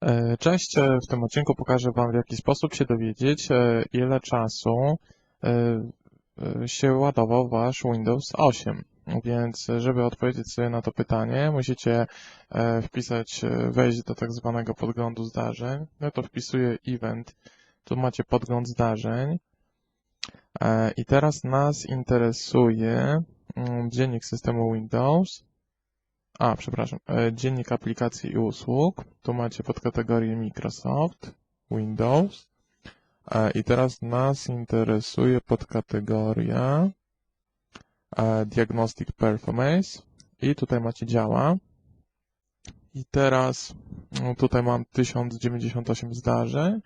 E, Cześć, e, w tym odcinku pokażę Wam w jaki sposób się dowiedzieć, e, ile czasu się ładował Wasz Windows 8. Więc żeby odpowiedzieć sobie na to pytanie, musicie wpisać, wejść do tak zwanego podglądu zdarzeń. Ja to wpisuję event, tu macie podgląd zdarzeń. I teraz nas interesuje mm, dziennik systemu Windows. A, przepraszam, e, dziennik aplikacji i usług. Tu macie podkategorię Microsoft, Windows. E, I teraz nas interesuje podkategoria e, Diagnostic Performance. I tutaj macie działa. I teraz no, tutaj mam 1098 zdarzeń,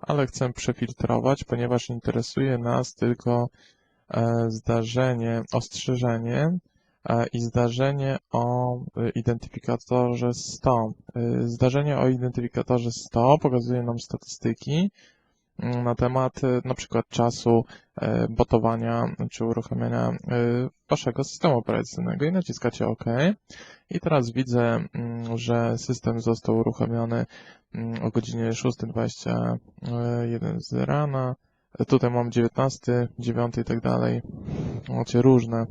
ale chcę przefiltrować, ponieważ interesuje nas tylko zdarzenie, ostrzeżenie, i zdarzenie o y, identyfikatorze 100. Y, Zdarzenie o identyfikatorze 100 pokazuje nam statystyki mm, na temat na przykład czasu e, botowania czy uruchamiania waszego systemu operacyjnego i naciskacie OK. I teraz widzę, mm, że system został uruchomiony mm, o godzinie 6.21 z rana. Tutaj mam 19, 9 i tak dalej. Macie różne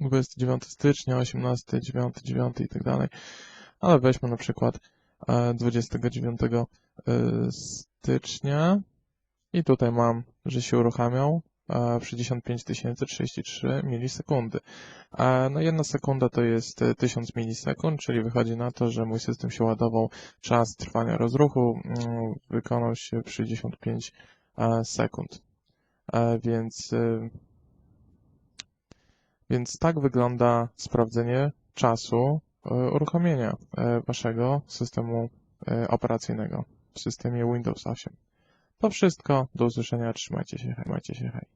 29 stycznia, 18, 9, 9 i tak dalej. Ale weźmy na przykład e, 29 e, stycznia i tutaj mam, że się uruchamiał e, przy 65 033 milisekundy. E, No jedna sekunda to jest e, 1000 milisekund, czyli wychodzi na to, że mój system się ładował, czas trwania rozruchu mm, wykonał się przy 65 e, sekund. E, Więc e, więc tak wygląda sprawdzenie czasu e, uruchomienia e, waszego systemu e, operacyjnego w systemie Windows 8. To wszystko. Do usłyszenia. Trzymajcie się. Trzymajcie się. Hej.